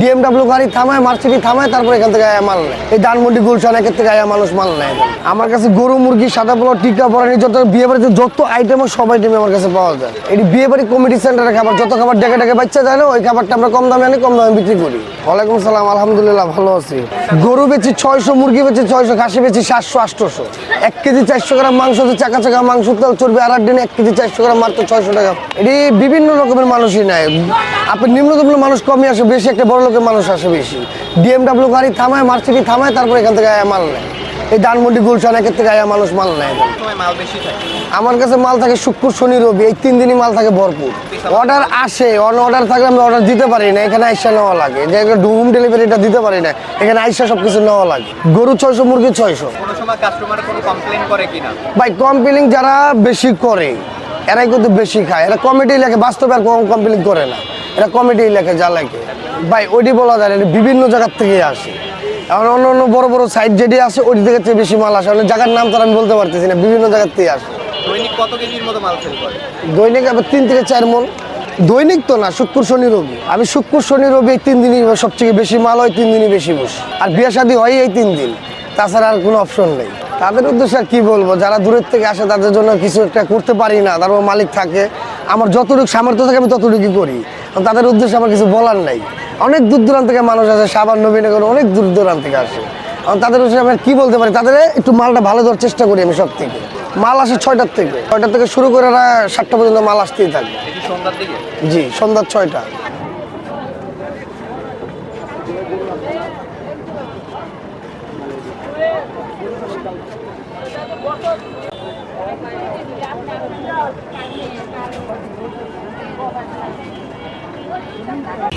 BMW গাড়ি থামায় মার্সিডি থামায়, তারপর এখান থেকে আয়া মাল নেয়। এই ধানমন্ডি, গুলশান একের থেকে আয়া মানুষ মাল নেয়। আমার কাছে গরু, মুরগি, সাদা পোলা টিকা পড়ানি যত বিয়ে বাড়িতে যত আইটেম সব আইটেম আমার কাছে পাওয়া যায়। এটি বিয়ে বাড়ি কমিটি সেন্টারের খাবার, যত খাবার ডেকে ডেকে বাচ্চা যায় না, ওই খাবারটা আমরা কম দামে আনি, কম দামে বিক্রি করি। ওয়ালাইকুম সালাম, আলহামদুলিল্লাহ, ভালো আছি। গরু বেচি ছয়শো, মুরগি বেচি ছয়শো, খাসি বেচি সাতশো, আটশোশো। এক কেজি চারশো গ্রাম মাংস চাকা চাকা, মাংস তেল চর্বি, আর দিন এক কেজি চারশো গ্রাম মাত্র ছয়শো টাকা। এটি বিভিন্ন রকমের মানুষই নেয়। আপনি নিম্নতম মানুষ কমই আসে বেশি একটা বড় লোকের মানুষ আসে বেশি। ডিএমডাব্লিউ গাড়ি থামায় মার্সিডি থামায় তারপর এখান থেকে আয়া মাল নেয়। এই ধানমন্ডি গুলশান একের থেকে আয়া মানুষ মাল নেয়। আমার কাছে মাল থাকে শুক্র শনি রবি এই তিন দিনই মাল থাকে ভরপুর। অর্ডার আসে অন অর্ডার থাকলে আমি অর্ডার দিতে পারি না এখানে আইসা নেওয়া লাগে। যে হোম ডেলিভারিটা দিতে পারি না এখানে আইসা সব কিছু নেওয়া লাগে। গরু ছয়শো মুরগি ছয়শো। ভাই কমপ্লেনিং যারা বেশি করে এরাই কিন্তু বেশি খায়। এরা কমিটি লেখে বাস্তবে আর কম কমপ্লেন করে না। এরা কমেডি লেখে যা লেখে। ভাই ওইটি বলা যায় না বিভিন্ন জায়গার থেকে আসে। এখন অন্য অন্য বড় বড় সাইড যেটি আছে ওই থেকে চেয়ে বেশি মাল আসে। অন্য জায়গার নাম তো আমি বলতে পারতেছি না বিভিন্ন জায়গার থেকে আসে। দৈনিক কত কেজির মতো মাল সেল করে? দৈনিক আবার তিন থেকে চার মন। দৈনিক তো না শুক্র শনি রবি। আমি শুক্র শনি রবি এই তিন দিনই সবচেয়ে বেশি মাল হয় তিন দিনই বেশি বসে। আর বিয়ে শাদী হয় এই তিন দিন। তাছাড়া আর কোনো অপশন নেই। তাদের উদ্দেশ্যে আর কি বলব যারা দূরের থেকে আসে তাদের জন্য কিছু একটা করতে পারি না তারপর মালিক থাকে। আমার যতটুকু সামর্থ্য থাকে আমি ততটুকুই করি। তাদের উদ্দেশ্যে আমার কিছু বলার নাই। অনেক দূর দূরান্ত থেকে মানুষ আসে, সাবান, নবীনগর, অনেক দূর দূরান্ত থেকে আসে। তাদের উদ্দেশ্যে আমি আর কি বলতে পারি? তাদের একটু মালটা ভালো দেওয়ার চেষ্টা করি আমি সব থেকে। মাল আসে ছয়টার থেকে। ছয়টার থেকে শুরু করে ওরা সাতটা পর্যন্ত মাল আসতেই থাকে। সন্ধ্যার জি, সন্ধ্যা ছয়টা। Look الله